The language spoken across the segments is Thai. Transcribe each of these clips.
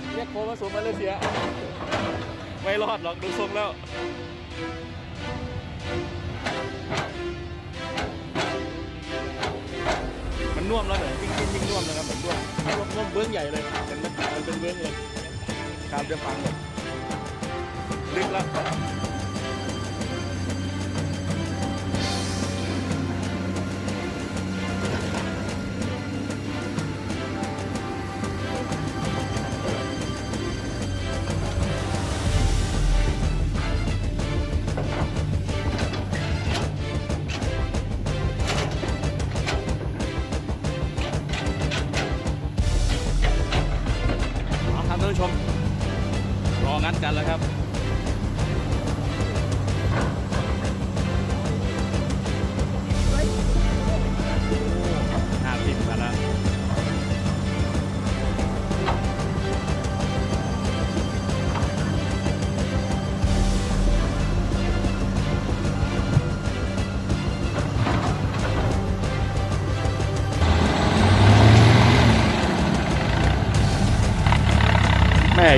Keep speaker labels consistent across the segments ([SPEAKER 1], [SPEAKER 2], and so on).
[SPEAKER 1] กเรียกโคมาสู่มาเลเซียไม่รอดหรอกดูทรงแล้วมันน่วมแล้วเนี่ยยิ่งยิ่งยิ่งน่วมนะครับมันน่วมน่วมน่วมเบื้องใหญ่เลยเป็นมันเป็นเบื้องเลยครับจะฟังเลยลึกแล้วัดกันแล้วครับ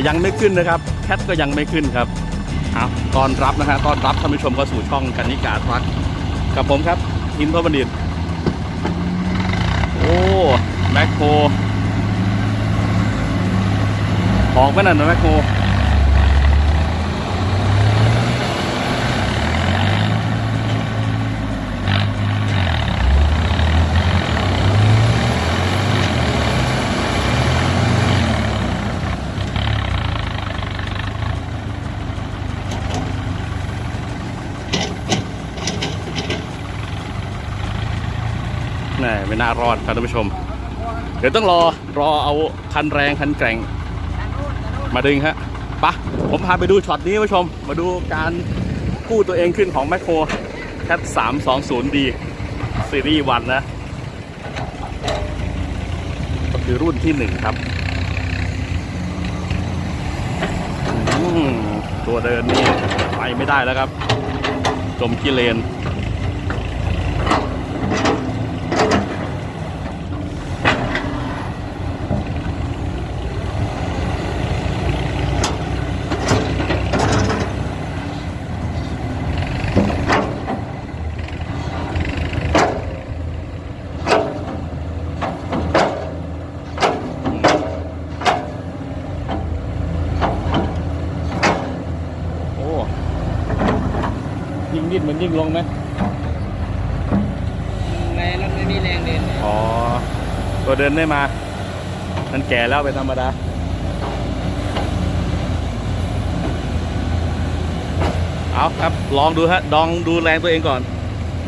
[SPEAKER 1] ยังไม่ขึ้นนะครับแคทก็ยังไม่ขึ้นครับเอาตอนรับนะฮะตอนรับท่านผู้ชมเข้าสู่ช่องกันนิกาทรัคกับผมครับทินพระบัณฑิต โอ้แมคโครออกไปนั่นนะแมคโค ไม่น่ารอดครับท่านผู้ชม เดี๋ยวต้องรอรอเอาคันแรงคันแกร่ง มาดึงฮะปะผมพาไปดูช็อตนี้ผู้ชม มาดูการกู้ตัวเองขึ้นของแมคโครแคท 320D ซีรีส์วันนะ ก็คือรุ่นที่หนึ่งครับ ตัวเดินนี่ไปไม่ได้แล้วครับ จมกิเลน โอ้ ยิ่งดิ้นมันยิ่งลงไหม
[SPEAKER 2] แรงแล้วไม่มีแรงเดิน
[SPEAKER 1] อ๋อ ตัวเดินได้มา มันแก่แล้วเป็นธรรมดาเอาครับลองดูฮะลองดูแรงตัวเองก่อน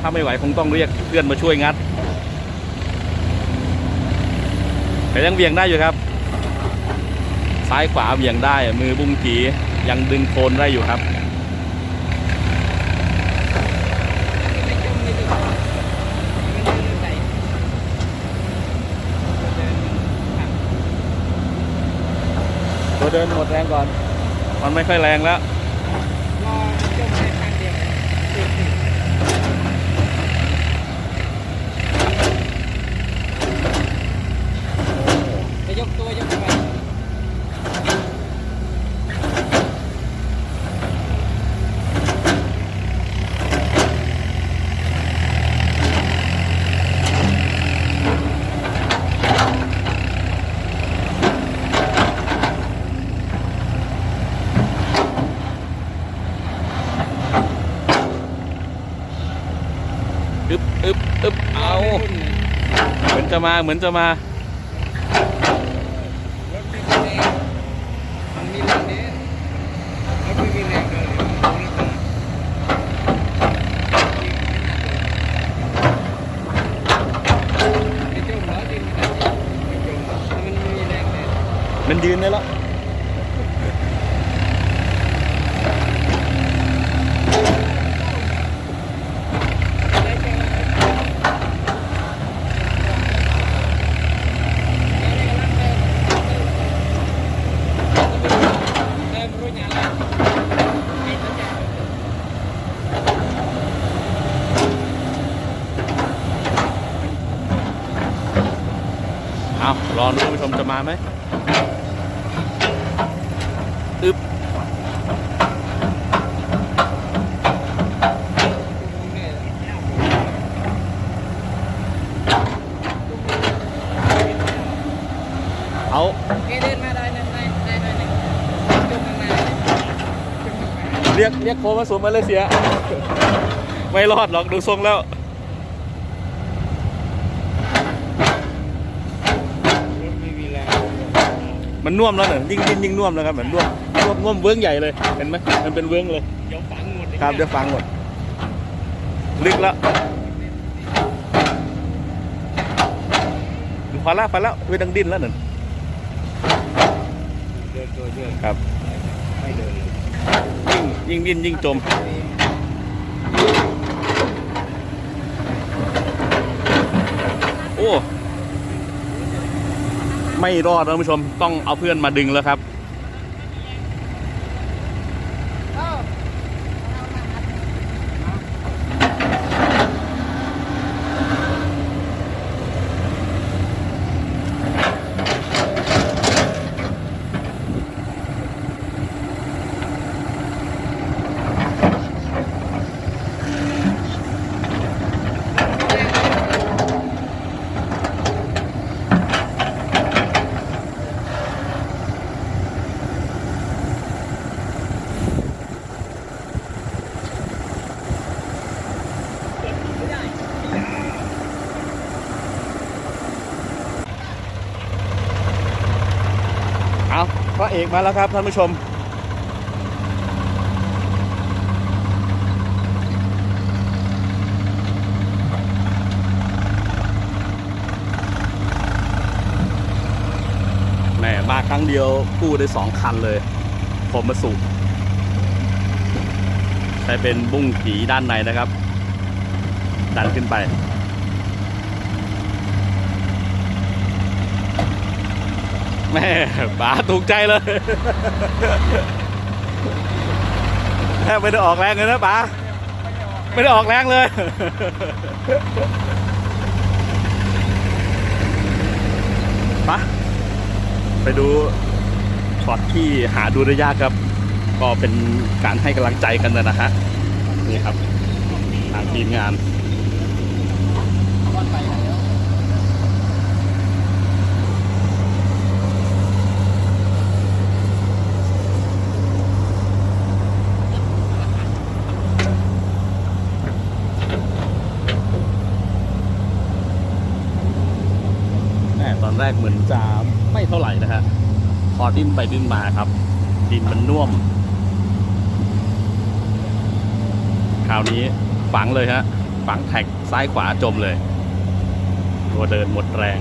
[SPEAKER 1] ถ้าไม่ไหวคงต้องเรียกเพื่อนมาช่วยงัดแต่ยังเบี่ยงได้อยู่ครับ ซ้ายขวาเบี่ยงได้มือบุ้งกียังดึงโคนได้อยู่ครับ
[SPEAKER 2] ไม่จมไม่จมมันเดินใส่เดินขับ
[SPEAKER 1] ตัว เดินหมดแรงก่อน มันไม่ค่อยแรงแล้ว
[SPEAKER 2] รอจมได้คันเดียวจะยกตัวยกไป
[SPEAKER 1] อึบอึบอึบเอา เหมือน จะมาเหมือนจะมา
[SPEAKER 2] มันยืนได้แล้ว รอคุณผู้ชมจะมาไหมอึบเอา
[SPEAKER 1] เรียกเรียกโคมาสูมมาเลยเสีย ไม่รอดหรอกดูทรงแล้ว
[SPEAKER 2] มั
[SPEAKER 1] นน่วมแล้วเนี่ยยิ่งยิ่งยิ่งน่วมแล้วครับเหมือนน่วมน่วมน่วมเวิ้งใหญ่เลยเห็นไหมมันเป็นเวิ้งเลย
[SPEAKER 2] เดี๋ยวฝังหมด
[SPEAKER 1] ครับเดี๋ยวฟังหมดลึกแล้วพอละพอละไม่ต้องดิ้นแล้วหนึ่ง
[SPEAKER 2] เดินตัวเดิน
[SPEAKER 1] ครับ
[SPEAKER 2] ไม่เดินเลย
[SPEAKER 1] ยิ่งยิ่งดิ้นยิ่งจมโอ้ ไม่รอดนะท่านผู้ชมต้องเอาเพื่อนมาดึงแล้วครับ เอกมาแล้วครับท่านผู้ชม แหมมาครั้งเดียวกู้ได้สองคันเลย ผมมาสูบใช้เป็นบุ้งผีด้านในนะครับ ดันขึ้นไป แม่ป๋าถูกใจเลยแทบไม่ได้ออกแรงเลยนะป๋าไม่ได้ออกแรงเลยปะไปดูช็อตที่หาดูได้ยากครับ ก็เป็นการให้กำลังใจกันนะฮะนี่ครับ ทางทีมงาน แม่ต อนแรกเหมือนจะไม่เท่าไหร่นะฮะพอดิ้นไปดิ้นมาครับ ดินมันน่วม คราวนี้ฝังเลยฮะฝังแท็กซ้ายขวาจมเลย ตัวเดินหมดแรง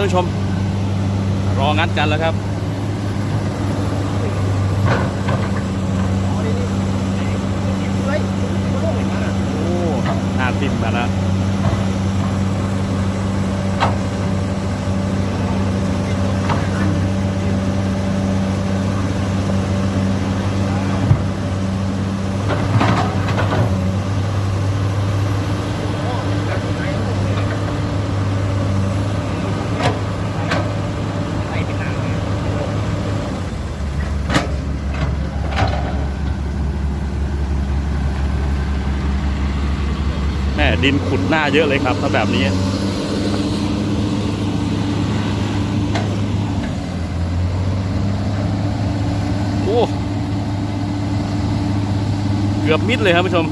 [SPEAKER 1] ท่านผู้ชม รองัดกันแล้วครับ โอ้หน้าติ่มมาแล้ว แม่ดินขุดหน้าเยอะเลยครับ ถ้าแบบนี้ โอ้ เกือบมิดเลยครับผู้ชม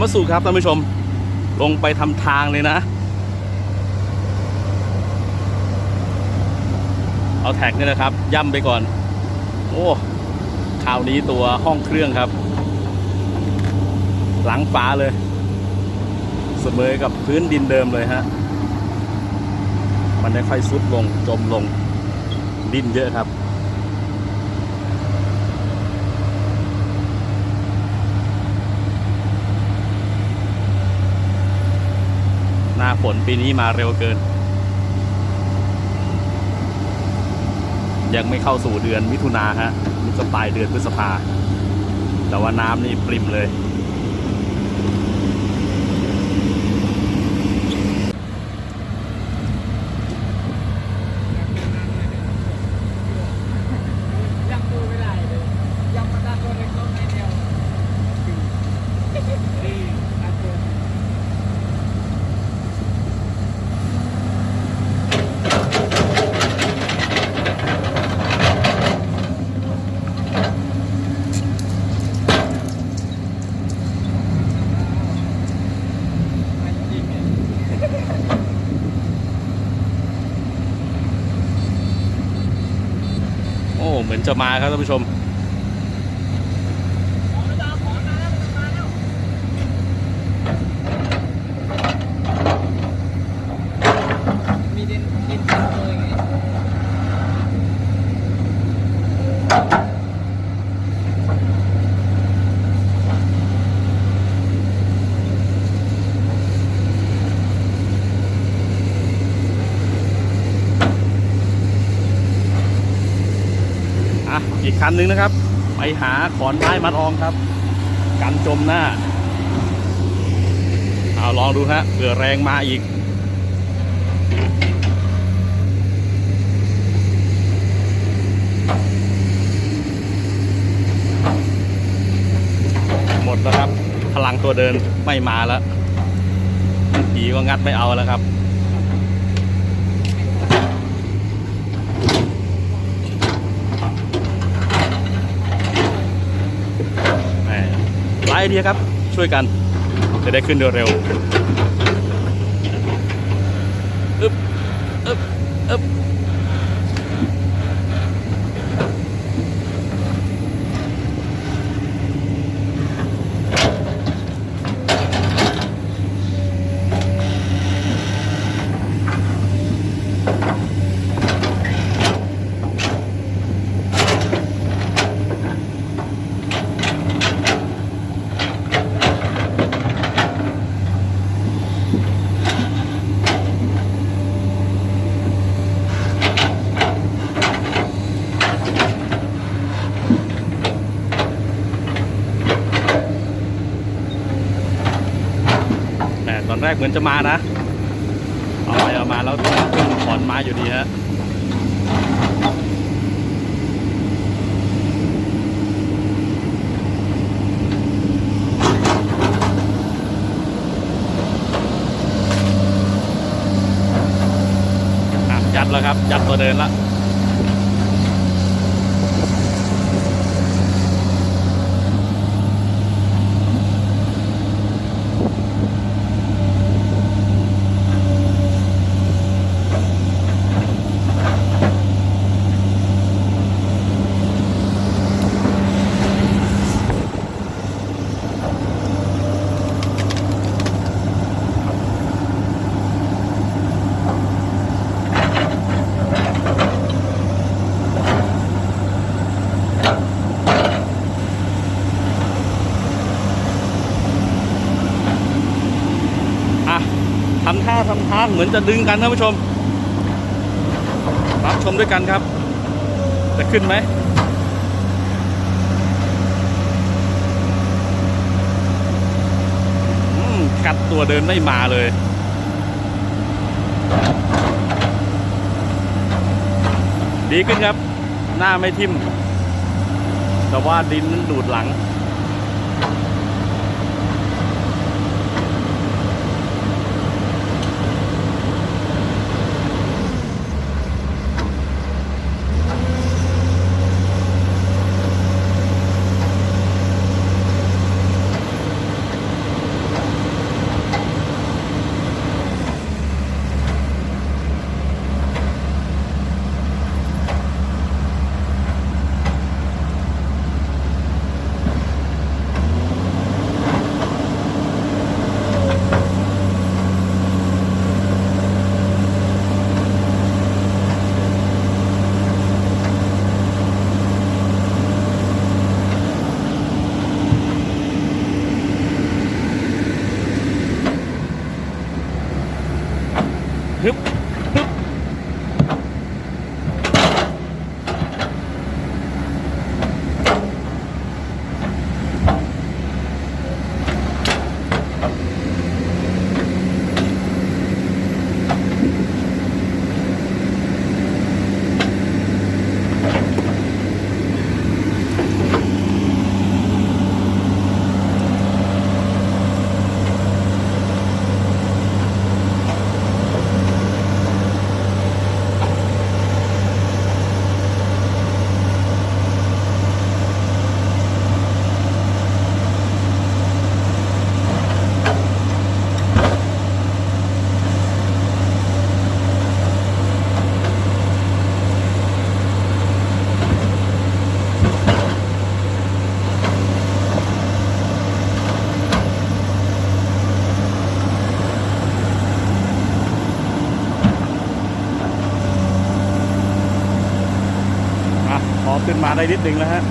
[SPEAKER 1] มาสู่ครับท่านผู้ชม ลงไปทำทางเลยนะ เอาแท็กนี่นะครับ ย่ำไปก่อน โอ้คราวนี้ตัวห้องเครื่องครับ หลังฟ้าเลย เสมอกับพื้นดินเดิมเลยฮะ มันได้ค่อยซุดลงจมลงดินเยอะครับ หน้าฝนปีนี้มาเร็วเกิน ยังไม่เข้าสู่เดือนมิถุนาฮะมันจะปลายเดือนพฤษภาแต่ว่าน้ำนี่ปริมเลย
[SPEAKER 2] ยังดูไม่ได้เลยยังมาดันตัวเล็กต้นนิดเดียวนี่ดันตัว
[SPEAKER 1] โอ้ เหมือนจะมาครับท่านผู้ชม
[SPEAKER 2] ดินดินตันตัวไง
[SPEAKER 1] อะ อีก คันหนึ่งนะครับ ไปหาขอนไม้มาลองครับ กันจมหน้า เอาลองดูฮะเผื่อแรงมาอีกหมดแล้วครับ พลังตัวเดินไม่มาแล้วผีก็งัดไม่เอาแล้วครับ แหมหลาย ไอเดียครับช่วยกันจะได้ขึ้นเร็ว เหมือนจะมานะ เอาไปเอามาแล้วขึ้นขอนไม้อยู่ดีฮะยัดแล้วครับ ยัดตัวเดินละ อะทำท่าทำทางเห มือนจะดึงกันท่านผู้ชม รับชมด้วยกันครับ จะขึ้นไหมอืมกัดตัวเดินไม่มาเลยดีขึ้นครับ หน้าไม่ทิ่ม แต่ว่าดินนั้นดูดหลังาได้นิดนึงแล้วฮะ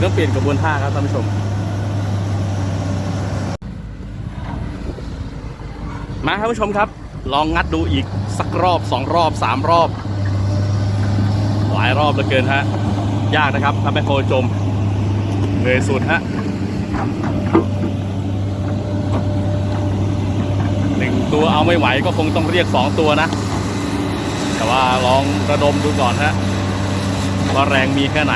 [SPEAKER 1] เริ่มเปลี่ยนกระบวนท่าครับท่านผู้ชม มาครับผู้ชมครับ ลองงัดดูอีกสักรอบสองรอบสามรอบ หลายรอบเหลือเกินฮะ ยากนะครับถ้าไม่โคจมเหนื่อยสุดฮะหนึ่งตัวเอาไม่ไหวก็คงต้องเรียกสองตัวนะ แต่ว่าลองระดมดูก่อนฮะว่าแรงมีแค่ไหน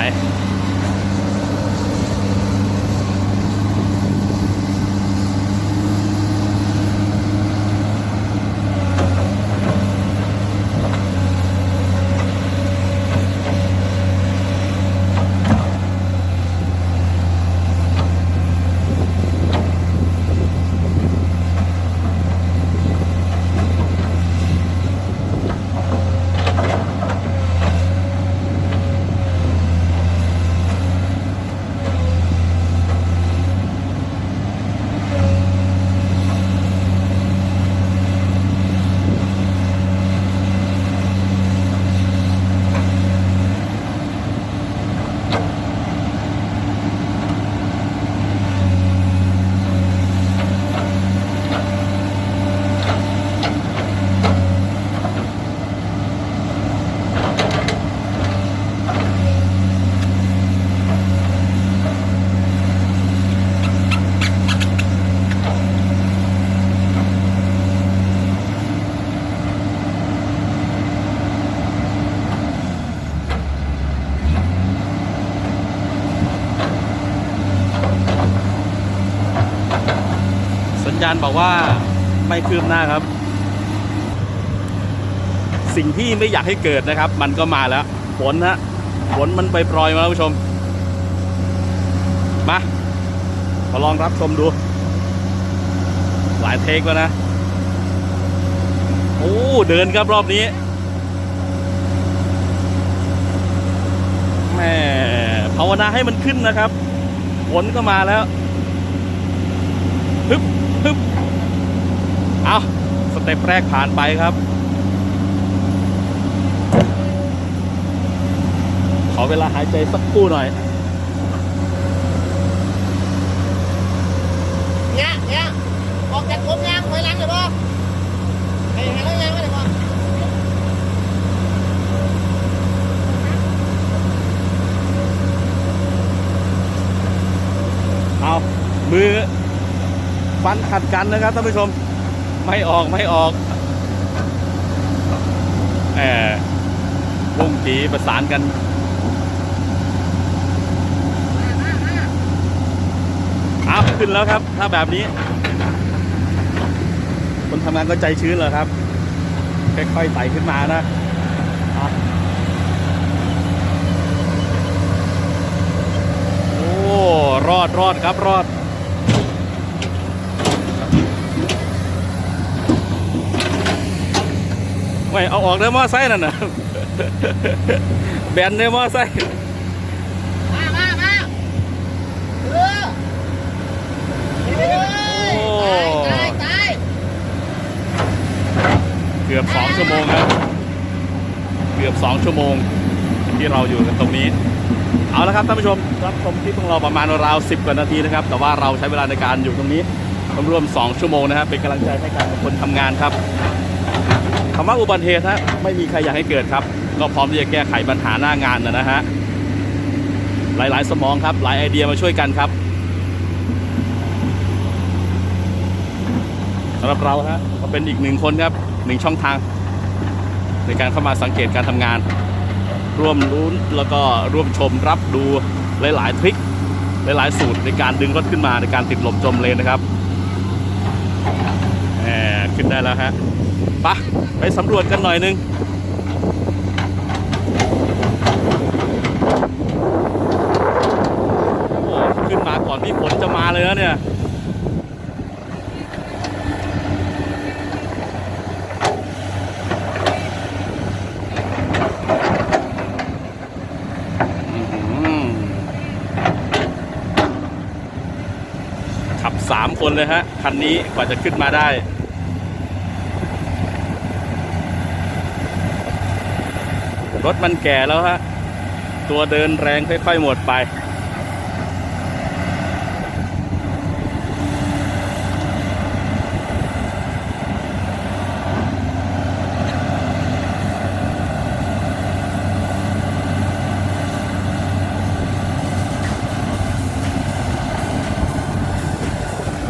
[SPEAKER 1] ญาณบอกว่าไม่คืบหน้าครับ สิ่งที่ไม่อยากให้เกิดนะครับ มันก็มาแล้วฝนฮะฝนมันไปปล่อยมาแล้วผู้ชม มามาลองรับชมดู หลายเทคแล้วนะ โอ้เดินครับรอบนี้แม่ภาวนาให้มันขึ้นนะครับฝนก็มาแล้วฮึบ ฮึบเอาสเต็ปแรกผ่านไปครับ ขอเวลาหายใจสักครู่หน่อย
[SPEAKER 2] เนี่ยเนี่ยออกจากผมยางถอยหลังเลยป่ะไอ้หาแล้วยางไม่ได้ป่ะ
[SPEAKER 1] เอามือ ฟันขัดกันนะครับท่านผู้ชมไม่ออกไม่ออกแหมพุ่งจีประสานกันเอาขึ้นแล้วครับ ถ้าแบบนี้ คนทำงานก็ใจชื้นเลยครับ ค่อยๆไต่ขึ้นมานะโอ้ รอดรอดครับรอด ไม่เอาออกได้มอไซค์นั่นนะแบนได้มอไซค์
[SPEAKER 2] มามามาเออเออตายตาย
[SPEAKER 1] เกือบสองชั่วโมงครับเกือบสองชั่วโมง ที่เราอยู่กันตรงนี้ เอาละครับท่านผู้ชมรับชมคลิปของเราประมาณราวสิบกว่านาทีนะครับ แต่ว่าเราใช้เวลาในการอยู่ตรงนี้รวมๆสองชั่วโมงนะครับเป็นกำลังใจให้กับคนทำงานครับ คำว่าอุบัติเหตุฮะไม่มีใครอยากให้เกิดครับ ก็พร้อมที่จะแก้ไขปัญหาหน้างานนะนะฮะหลายๆ สมองครับ หลายไอเดียมาช่วยกันครับสำหรับเราฮะก็เป็นอีกหนึ่งคนครับหนึ่งช่องทาง ในการเข้ามาสังเกตการทำงาน ร่วมรู้แล้วก็ร่วมชมรับดูหลาย ๆ ทริคหลาย ๆ สูตรในการดึงรถขึ้นมาในการติดลมจมเลนนะครับแหมขึ้นได้แล้วฮะ ปะไปสำรวจกันหน่อยนึงโอ้ขึ้นมาก่อนที่ฝนจะมาเลยนะเนี่ยขับสามคนเลยฮะ คันนี้กว่าจะขึ้นมาได้ รถมันแก่แล้วฮะ ตัวเดินแรงค่อยๆหมดไป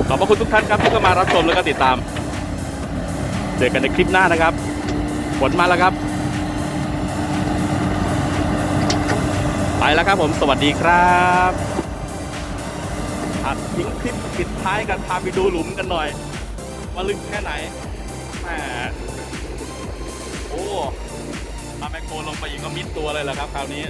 [SPEAKER 1] ขอบพระคุณทุกท่านครับที่เข้ามารับชมแล้วก็ติดตาม เจอกันในคลิปหน้านะครับ ฝนมาแล้วครับ ไปแล้วครับผม สวัสดีครับอัดทิ้งคลิปปิดท้ายกันพาไปดูหลุมกันหน่อย ว่าลึกแค่ไหนแหมโอ้มาแมคโครลงไปอีกก็มิดตัวเลยแหละครับคราวนี้